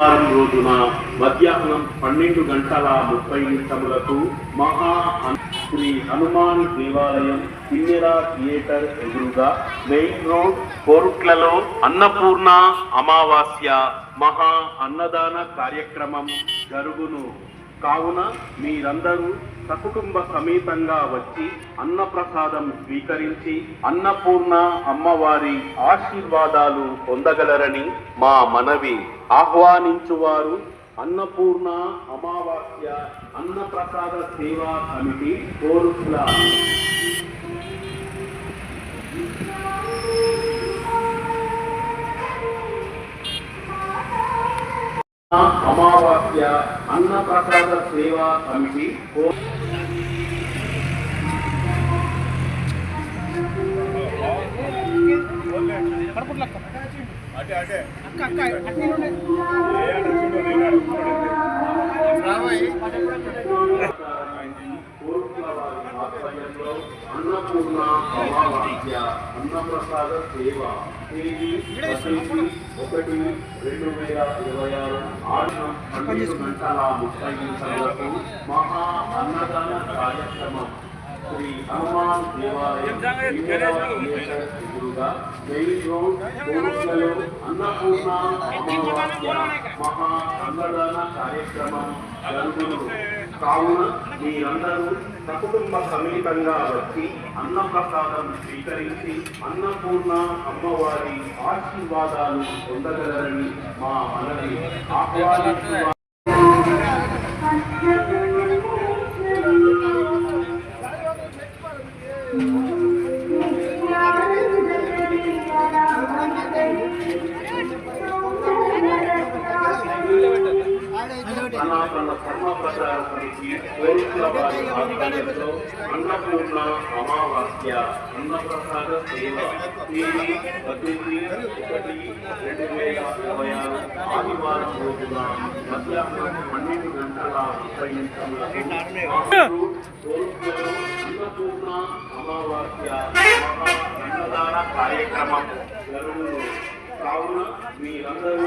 వారం రోజున మధ్యాహ్నం పన్నెండు గంటల ముప్పై నిమిషములకు మహా శ్రీ హనుమాన్ దేవాలయం కిన్నెరా థియేటర్ ఎదురుగా మెయిన్ రోడ్ కోరుట్లలో అన్నపూర్ణ అమావాస్య మహా అన్నదాన కార్యక్రమం జరుగును. కావున మీరందరూ సకుటుంబ సమేతంగా వచ్చి అన్నప్రసాదం స్వీకరించి అన్నపూర్ణ అమ్మవారి ఆశీర్వాదాలు పొందగలరని మా మనవి. ఆహ్వానించువారు అన్నపూర్ణ అమావాస్య అన్నప్రసాద సేవా సమితి కోరుట్ల అమావాస్య అన్నప్రసాద సేవా కమిటీ కో- కోరుట్ల వారి ఆధ్వర్యంలో అన్నపూర్ణ అమావాస్య అన్నప్రసాద సేవ తేదీ ఒకటి రెండు వేల ఇరవై ఆరు ఆరు పన్నెండు గంటల ముప్పై నిమిషాలకు మహా అన్నదాన కార్యక్రమం శ్రీ హనుమాన్ దేవాలయం థియేటర్ అన్నపూర్ణ అమావాస్య మహా అన్నదాన కార్యక్రమం జరుగును కావున మీరందరూ సకుటుంబ సమేతంగా వచ్చి అన్నప్రసాదం స్వీకరించి అన్నపూర్ణ అమ్మవారి ఆశీర్వాదాలు పొందగలరని మా మనవి. ఆహ్వానిస్తున్నారు ప్రచార సమితి కోరుట్ల వారి ఆధ్వర్యంలో అన్నపూర్ణ అమావాస్య అన్నప్రసాద సేవ. తేదీ పద్దెనిమిది ఒకటి రెండు వేల ఇరవై ఆరు ఆదివారం రోజున మధ్యాహ్నం పన్నెండు గంటల ముప్పై నిమిషములకు కోరుట్లలో అన్నపూర్ణ అమావాస్య మహా అన్నదాన కార్యక్రమం జరుగును కావున మీరందరూ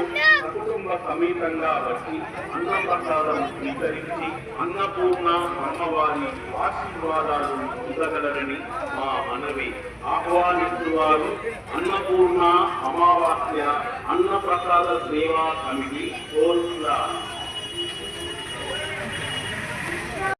కుటుంబ సమేతంగా వచ్చి అన్నప్రసాదం స్వీకరించి అన్నపూర్ణ అమ్మవారి ఆశీర్వాదాలు పొందగలరని మా మనవి. ఆహ్వానిస్తువారు అన్నపూర్ణ అమావాస్య అన్నప్రసాద సేవా కమిటీ కోరుట్ల